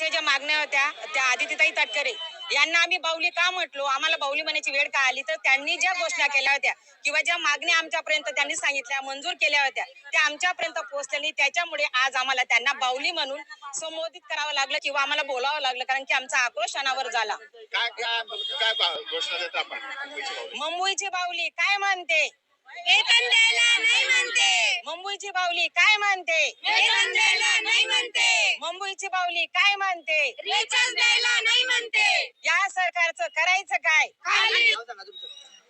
ते ज्या मागण्या होत्या त्या आदित्यताई तटकरे यांना आम्ही बाहुली का म्हटलो? आम्हाला बाहुली म्हणायची वेळ का आली? तर त्यांनी ज्या घोषणा केल्या होत्या किंवा ज्या मागण्या आमच्यापर्यंत त्यांनी सांगितल्या मंजूर केल्या होत्या त्या आमच्यापर्यंत पोहोचल्या नाही त्याच्यामुळे आज आम्हाला त्यांना बाहुली म्हणून संबोधित करावं लागलं किंवा आम्हाला बोलावं लागलं कारण की आमचा आक्रोश अनावर झाला. काय काय घोषणा मुंबईची बाहुली काय म्हणते? वेतन द्यायला नाही म्हणते. मुंबईची बाहुली काय वेतन द्यायला नाही म्हणते. मुंबईची बाहुली काय म्हणते रिचार्ज द्यायला नाही म्हणते. या सरकारचं करायचं काय? खाली.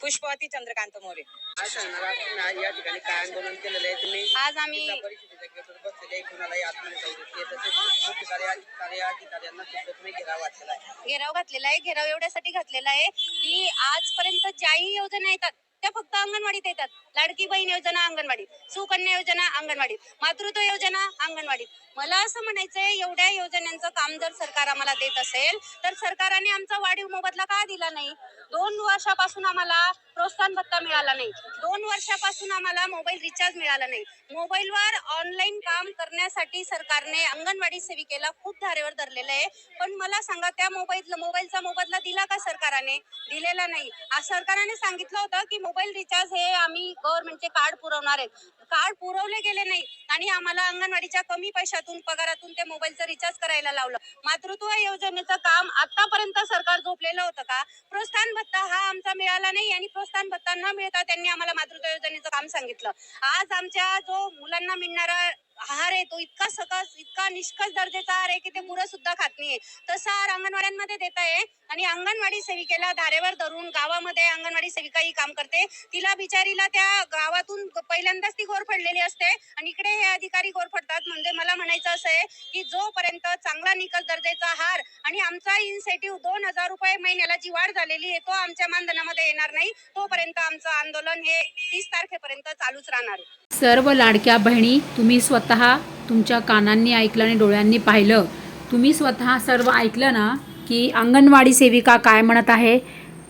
पुष्पवती चंद्रकांत मोरे. काय सांगणार? आहात तुम्ही आज या ठिकाणी काय आंदोलन केलेलं आहे तुम्ही? आज आम्ही जिल्हा परिषदेच्या गेटवर बसलेले आहे. कुणालाही आतमध्ये जाऊ देत नाही. तसेच मुख्य कार्य- कार्याधिकाऱ्यांना सुद्धा तुम्ही घेराव घातलेला आहे. घेराव घातलेला आहे. घेराव एवढ्यासाठी घातलेला आहे की आजपर्यंत ज्याही योजना येतात त्या फक्त अंगणवाडीत येतात. लाडकी बहीण योजना अंगणवाडीत सुकन्या योजना अंगणवाडीत मातृत्व योजना अंगणवाडीत. मला असं म्हणायचंय एवढ्या योजनांचं काम जर सरकार आम्हाला देत असेल तर सरकारने आमचा वाढीव मोबदला का दिला नाही? दोन वर्षापासून आम्हाला प्रोत्साहन भत्ता मिळाला नाही. दोन वर्षापासून आम्हाला मोबाईल रिचार्ज मिळाला नाही. मोबाईलवर ऑनलाईन काम करण्यासाठी सरकारने अंगणवाडी सेविकेला खूप धारेवर धरलेलं आहे. पण मला सांगा त्या मोबाईल मोबाईलचा मोबदला दिला का सरकारने? दिलेला नाही. आज सरकारने सांगितलं होतं की मोबाईल रिचार्ज हे आम्ही गव्हर्नमेंटचे कार्ड पुरवणार आहेत. कार्ड पुरवले गेले नाही आणि आम्हाला अंगणवाडीच्या कमी पैशात पैशातून पगारातून ते मोबाईलचं रिचार्ज करायला लावलं. मातृत्व योजनेचं काम आतापर्यंत सरकार झोपलेलं होतं का? प्रोत्साहन भत्ता हा आमचा मिळाला नाही आणि प्रोत्साहन भत्ता न मिळता त्यांनी आम्हाला मातृत्व योजनेचं काम सांगितलं. आज आमच्या जो मुलांना मिळणारा आहार आहे तो इतका सकस इतका निष्कस दर्जेचा आहार आहे की ते मुलं सुद्धा खात नाहीये. तसा आहार अंगणवाड्यांमध्ये देत आहे आणि अंगणवाडी सेविकेला धारेवर धरून गावामध्ये अंगणवाडी सेविका ही काम करते. तिला बिचारीला त्या गावातून पहिल्यांदाच ती गोर पडलेली असते आणि इकडे हे अधिकारी गोर म्हणजे मला म्हणायचं असं आहे की जोपर्यंत चांगला निकल दर्जाचा हार आणि आमचा इन्सेटिव्ह दोन हजार रुपये महिन्याला जी वाढ झालेली आहे तो आमच्या मानधनामध्ये येणार नाही तोपर्यंत आमचं आंदोलन हे तीस तारखेपर्यंत चालूच राहणार सर्व लाडक्या बहिणी तुम्ही स्वतः तुमच्या कानांनी ऐकलं आणि डोळ्यांनी पाहिलं. तुम्ही स्वतः सर्व ऐकलं ना की अंगणवाडी सेविका काय म्हणत आहे?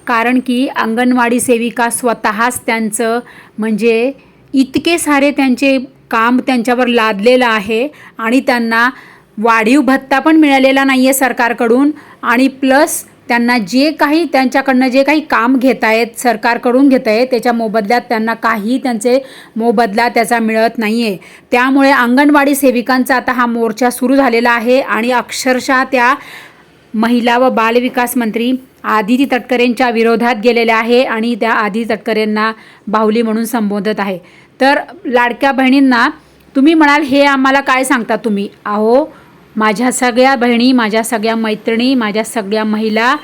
कारण की अंगणवाडी सेविका स्वतःच त्यांचं म्हणजे इतके सारे त्यांचे काम त्यांच्यावर लादलेलं आहे आणि त्यांना वाढीव भत्ता पण मिळालेला नाही आहे सरकारकडून. आणि प्लस त्यांना जे काही त्यांच्याकडनं जे काही काम घेत आहेत सरकारकडून घेत आहे त्याच्या मोबदल्यात त्यांना काही त्यांचे मोबदला त्याचा मिळत नाही आहे त्यामुळे अंगणवाडी सेविकांचा आता हा मोर्चा सुरू झालेला आहे आणि अक्षरशः त्या महिला व बालविकास मंत्री आदिती तटकरेंच्या विरोधात गेलेल्या आहे आणि त्या आदिती तटकरेंना बाहुली म्हणून संबोधत आहे. तर लाडक्या बहिणींना तुम्ही म्हणाल हे आम्हाला काय सांगता तुम्ही? अहो माझ्या सगळ्या बहिणी माझ्या सगळ्या मैत्रिणी माझ्या सगळ्या महिला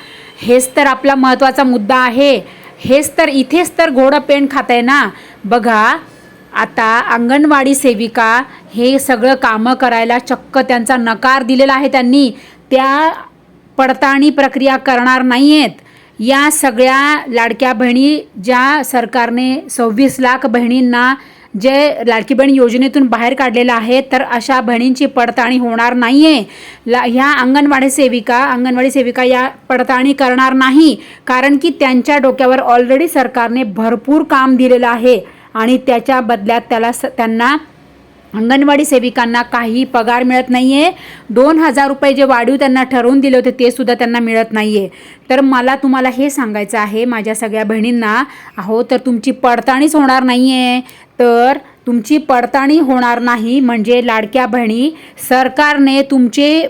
हेच तर आपला महत्त्वाचा मुद्दा आहे. हेच तर इथेच तर घोडं पेंड खात आहे ना. बघा आता अंगणवाडी सेविका हे सगळं कामं करायला चक्क त्यांचा नकार दिलेला आहे त्यांनी. त्या पडताळणी प्रक्रिया करणार नाही आहेत या सगळ्या लाडक्या बहिणी ज्या सरकारने सव्वीस लाख बहिणींना जे लाडकी बहीण योजनेतून बाहेर काढलेलं आहे तर अशा बहिणींची पडताळणी होणार नाही आहे ला ह्या अंगणवाडी सेविका अंगणवाडी सेविका या पडताळणी करणार नाही कारण की त्यांच्या डोक्यावर ऑलरेडी सरकारने भरपूर काम दिलेलं आहे आणि त्याच्या बदल्यात त्याला स त्यांना अंगणवाडी सेविकांना काही पगार मिळत नाही आहे दोन हजार रुपये जे वाढीव त्यांना ठरवून दिले होते ते सुद्धा त्यांना मिळत नाही आहे तर मला तुम्हाला हे सांगायचं आहे माझ्या सगळ्या बहिणींना अहो तर तुमची पडताळणीच होणार नाही आहे तर तुमची पडताळणी होणार नाही. म्हणजे लाडक्या बहिणी सरकारने तुमचे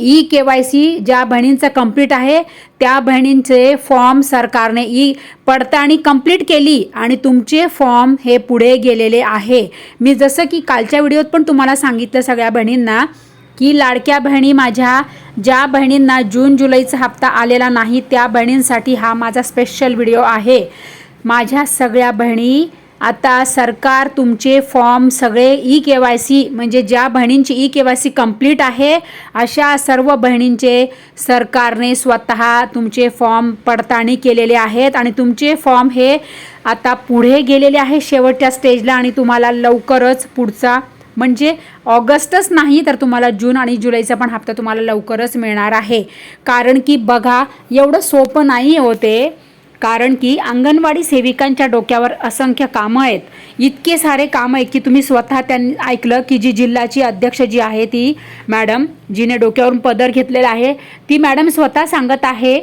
ई के वाय सी ज्या बहिणींचं कंप्लीट आहे त्या बहिणींचे फॉर्म सरकारने ई पडताळणी कंप्लीट केली आणि तुमचे फॉर्म हे पुढे गेलेले आहे. मी जसं की कालच्या व्हिडिओत पण तुम्हाला सांगितलं सगळ्या बहिणींना की लाडक्या बहिणी माझ्या ज्या बहिणींना जून जुलैचा हप्ता आलेला नाही त्या बहिणींसाठी हा माझा स्पेशल व्हिडिओ आहे. माझ्या सगळ्या बहिणी आता सरकार तुमचे फॉर्म सगळे ई के वाय सी म्हणजे ज्या बहिणींची e K Y C complete आहे अशा सर्व बहिणींचे सरकारने स्वतः तुमचे फॉर्म पडताळणी केलेले आहेत. आणि तुमचे फॉर्म हे आता पुढे गेलेले आहे शेवटच्या स्टेजला आणि तुम्हाला लवकरच पुढचा म्हणजे ऑगस्टच नाही तर तुम्हाला जून आणि जुलैचा पण हप्ता तुम्हाला लवकरच मिळणार आहे. कारण की बघा एवढं सोपं नाही होते. कारण की अंगणवाडी सेविकांच्या डोक्यावर असंख्य कामं आहेत. इतके सारे कामं आहेत की तुम्ही स्वतः त्यांनी ऐकलं की जी जिल्ह्याची अध्यक्ष जी आहे ती मॅडम जिने डोक्यावरून पदर घेतलेला आहे ती मॅडम स्वतः सांगत आहे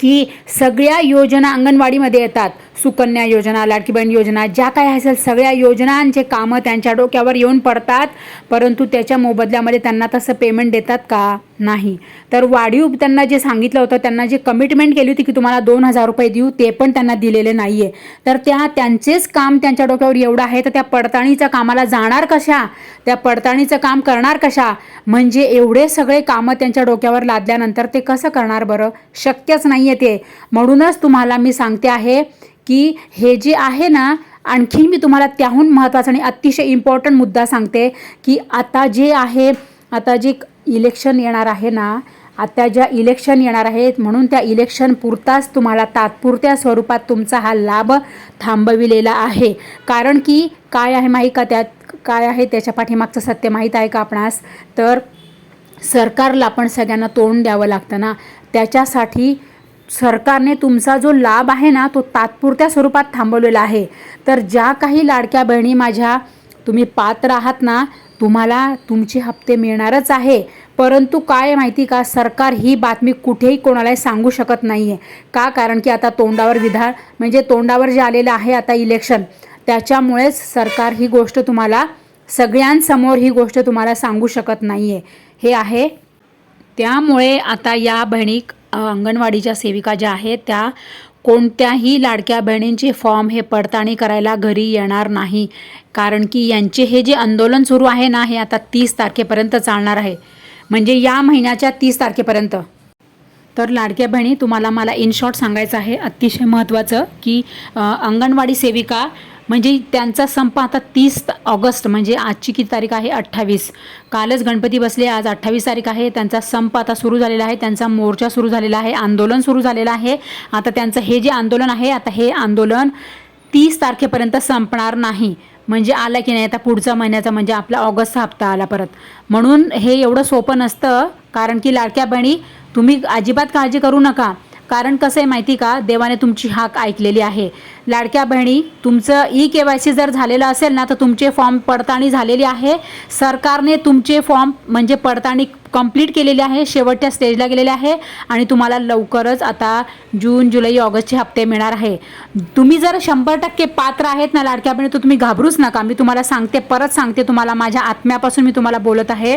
की सगळ्या योजना अंगणवाडीमध्ये येतात. सुकन्या योजना लाडकीबहीण योजना ज्या काय असेल सगळ्या योजनांचे कामं त्यांच्या डोक्यावर येऊन पडतात परंतु त्याच्या मोबदल्यामध्ये त्यांना तसं पेमेंट देतात का? नाही. तर वाढीव त्यांना जे सांगितलं होतं त्यांना जे कमिटमेंट केली होती की तुम्हाला दोन हजार रुपये देऊ ते पण त्यांना दिलेले नाही आहे तर त्या त्यांचेच काम त्यांच्या डोक्यावर एवढं आहे तर त्या पडताळणीच्या कामाला जाणार कशा? त्या पडताळणीचं काम करणार कशा? म्हणजे एवढे सगळे कामं त्यांच्या डोक्यावर लादल्यानंतर ते कसं करणार बरं? शक्यच नाही आहे ते. म्हणूनच तुम्हाला मी सांगते आहे की हे जे आहे ना आणखी मी तुम्हाला त्याहून महत्त्वाचा आणि अतिशय इम्पॉर्टंट मुद्दा सांगते की आता जे आहे आता जे इलेक्शन येणार आहे ना आता ज्या इलेक्शन येणार आहेत म्हणून त्या इलेक्शन पुरताच तुम्हाला तात्पुरत्या स्वरूपात तुमचा हा लाभ थांबविलेला आहे. कारण की काय आहे माहीत का त्यात काय आहे त्याच्या पाठीमागचं सत्य माहीत आहे का आपणास? तर सरकारला पण सगळ्यांना तोंड द्यावं लागतं ना. त्याच्यासाठी सरकारने तुमचा जो लाभ आहे ना तो तात्पुरत्या स्वरूपात थांबवलेला आहे. तर ज्या काही लाडक्या बहिणी माझ्या तुम्ही पात्र आहात ना तुम्हाला तुमचे हप्ते मिळणारच आहे. परंतु काय माहिती का सरकार ही बातमी कुठेही कोणालाही सांगू शकत नाही आहे का? कारण की आता तोंडावर विधान म्हणजे तोंडावर जे आलेलं आहे आता इलेक्शन त्याच्यामुळेच सरकार ही गोष्ट तुम्हाला सगळ्यांसमोर ही गोष्ट तुम्हाला सांगू शकत नाही आहे हे आहे. त्यामुळे आता या बहिणी अंगणवाडीच्या सेविका ज्या आहेत त्या कोणत्याही लाडक्या बहिणींचे फॉर्म हे पडताळणी करायला घरी येणार नाही. कारण की यांचे हे जे आंदोलन सुरू आहे ना हे आता तीस तारखेपर्यंत चालणार आहे. म्हणजे या महिन्याच्या तीस तारखेपर्यंत. तर लाडक्या बहिणी तुम्हाला मला इन शॉर्ट सांगायचं आहे अतिशय महत्त्वाचं की अंगणवाडी सेविका म्हणजे त्यांचा संप आता तीस ऑगस्ट म्हणजे आजची किती तारीख आहे? अठ्ठावीस. कालच गणपती बसले आज अठ्ठावीस तारीख आहे. त्यांचा संप आता सुरू झालेला आहे. त्यांचा मोर्चा सुरू झालेला आहे. आंदोलन सुरू झालेलं आहे. आता त्यांचं हे जे आंदोलन आहे आता हे आंदोलन तीस तारखेपर्यंत संपणार नाही. म्हणजे आला की नाही? आता पुढचा महिन्याचा म्हणजे आपला ऑगस्टचा हप्ता आला परत. म्हणून हे एवढं सोपं नसतं. कारण की लाडक्या बहिणी तुम्ही अजिबात काळजी करू नका. कारण कसं आहे माहिती का? देवाने तुमची हाक ऐकलेली आहे. लाडक्या बहिणी तुमचं ई के वाय सी जर झालेलं असेल ना तर तुमचे फॉर्म पडताळणी झालेली आहे. सरकारने तुमचे फॉर्म म्हणजे पडताळणी कंप्लीट केलेली आहे शेवटच्या स्टेजला गेलेले आहे आणि तुम्हाला लवकरच आता जून जुलै ऑगस्टचे हप्ते मिळणार आहे. तुम्ही जर शंभर टक्के पात्र आहेत ना लाडक्या बहिणी तर तुम्ही घाबरूच नका. मी तुम्हाला सांगते परत सांगते तुम्हाला माझ्या आत्म्यापासून मी तुम्हाला बोलत आहे.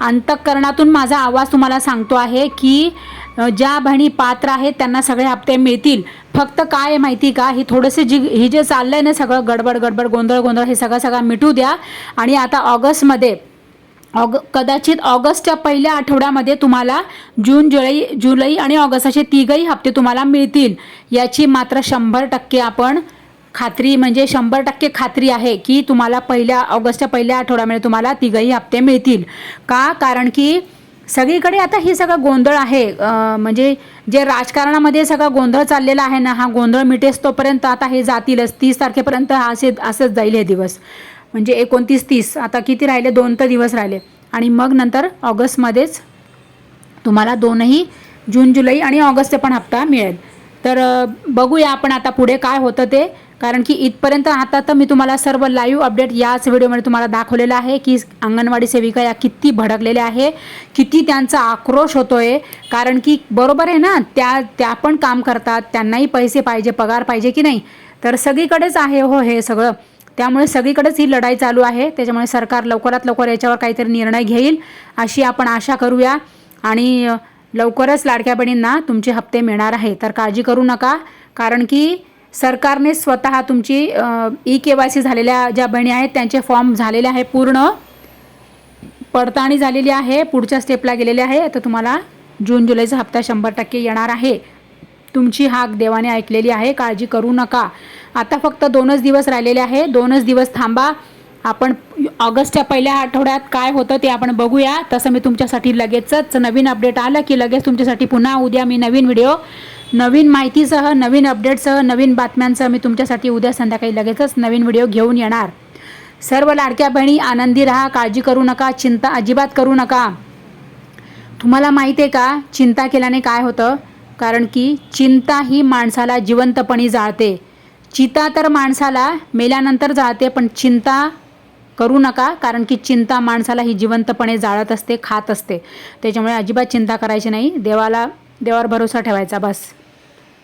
अंतःकरणातून माझा आवाज तुम्हाला सांगतो आहे की ज्या बहिणी पात्र आहेत त्यांना सगळे हप्ते मिळतील. फक्त काय आहे माहिती का? ही थोडंसं जी ही जे चाललं आहे ना सगळं गडबड गडबड गोंधळ गोंधळ हे सगळं सगळं मिटू द्या. आणि आता ऑगस्टमध्ये ऑग कदाचित ऑगस्टच्या पहिल्या आठवड्यामध्ये तुम्हाला जून जुलै जुलै आणि ऑगस्ट असे तिघही हप्ते तुम्हाला मिळतील. याची मात्र शंभर टक्के आपण खात्री म्हणजे शंभर टक्के खात्री आहे की तुम्हाला पहिल्या ऑगस्टच्या पहिल्या आठवड्यामध्ये तुम्हाला तिघही हप्ते मिळतील. का? कारण की सगळीकडे आता हे सगळं गोंधळ आहे. म्हणजे जे राजकारणामध्ये सगळा गोंधळ चाललेला आहे ना हा गोंधळ मिटेस तोपर्यंत आता हे जातीलच. तीस तारखेपर्यंत हा असे असंच जाईल हे दिवस. म्हणजे एकोणतीस तीस आता किती राहिले? दोन तर दिवस राहिले. आणि मग नंतर ऑगस्टमध्येच तुम्हाला दोनही जून जुलै आणि ऑगस्टचा पण हप्ता मिळेल. तर बघूया आपण आता पुढे काय होतं ते. कारण की इथपर्यंत आता तर मी तुम्हाला सर्व लाईव्ह अपडेट याच व्हिडिओमध्ये तुम्हाला दाखवलेलं आहे की अंगणवाडी सेविका या किती भडकलेल्या आहे किती त्यांचा आक्रोश होतोय. कारण की बरोबर आहे ना त्या त्या पण काम करतात त्यांनाही पैसे पाहिजे पगार पाहिजे की नाही. तर सगळीकडेच आहे हो हे सगळं. त्यामुळे सगळीकडेच ही लढाई चालू आहे. त्याच्यामुळे सरकार लवकरात लवकर याच्यावर काहीतरी निर्णय घेईल अशी आपण आशा करूया. आणि लवकरच लाडक्या बहिणींना तुमचे हप्ते मिळणार आहे. तर काळजी करू नका कारण की सरकारने स्वतः तुमची ई के वाय सी झालेल्या ज्या बहिणी आहेत त्यांचे फॉर्म झालेले आहे पूर्ण. पडताळणी झालेली आहे पुढच्या स्टेपला गेलेले आहे. तर तुम्हाला जून जुलैचा हप्ता शंभर टक्के येणार आहे. तुमची हाक देवाने ऐकलेली आहे काळजी करू नका. आता फक्त दोनच दिवस राहिलेले आहे. दोनच दिवस थांबा. आपण ऑगस्टच्या पहिल्या आठवड्यात काय होतं ते आपण बघूया. तसं मी तुमच्यासाठी लगेचच नवीन अपडेट आलं की लगेच तुमच्यासाठी पुन्हा उद्या मी नवीन व्हिडिओ नवीन माहितीसह नवीन अपडेटसह नवीन बातम्यांसह मी तुमच्यासाठी उद्या संध्याकाळी लगेचच नवीन व्हिडिओ घेऊन येणार. सर्व लाडक्या बहिणी आनंदी राहा काळजी करू नका चिंता अजिबात करू नका. तुम्हाला माहिती आहे का चिंता केल्याने काय होतं? कारण की चिंता ही माणसाला जिवंतपणी जाळते. चिता तर माणसाला मेल्यानंतर जाळते पण चिंता करू नका कारण की चिंता माणसाला ही जिवंतपणे जाळत असते खात असते. त्याच्यामुळे अजिबात चिंता करायची नाही. देवाला देवावर भरोसा ठेवायचा बस.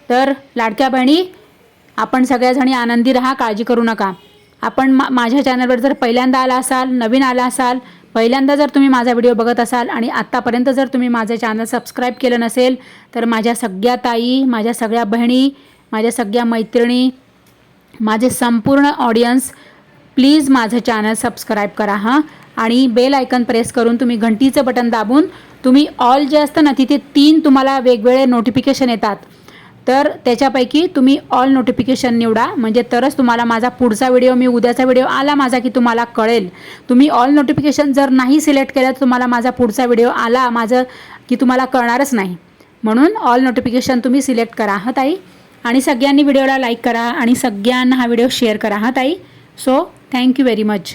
तर लाडक्या बहिणी आपण सगळ्याजणी आनंदी राहा काळजी करू नका. आपण मा माझ्या चॅनलवर जर पहिल्यांदा आला असाल नवीन आला असाल पहिल्यांदा जर तुम्ही माझा व्हिडिओ बघत असाल आणि आत्तापर्यंत जर तुम्ही माझं चॅनल सबस्क्राईब केलं नसेल तर माझ्या सगळ्या ताई माझ्या सगळ्या बहिणी माझ्या सगळ्या मैत्रिणी माझे संपूर्ण ऑडियन्स प्लीज माझं चॅनल सबस्क्राईब करा हां. आणि बेल आयकन प्रेस करून तुम्ही घंटीचं बटन दाबून तुम्ही ऑल जे असतं ना तिथे तीन तुम्हाला वेगवेगळे नोटिफिकेशन येतात. तर त्याच्यापैकी तुम्ही ऑल नोटिफिकेशन निवडा. म्हणजे तरच तुम्हाला माझा पुढचा व्हिडिओ मी उद्याचा व्हिडिओ आला माझा की तुम्हाला कळेल. तुम्ही ऑल नोटिफिकेशन जर नाही सिलेक्ट केलं तर तुम्हाला माझा पुढचा व्हिडिओ आला माझं की तुम्हाला कळणारच नाही. म्हणून ऑल नोटिफिकेशन तुम्ही सिलेक्ट करा हा ताई? आणि सगळ्यांनी व्हिडिओला लाईक करा आणि सगळ्यांना हा व्हिडिओ शेअर करा हा ताई? So thank you very much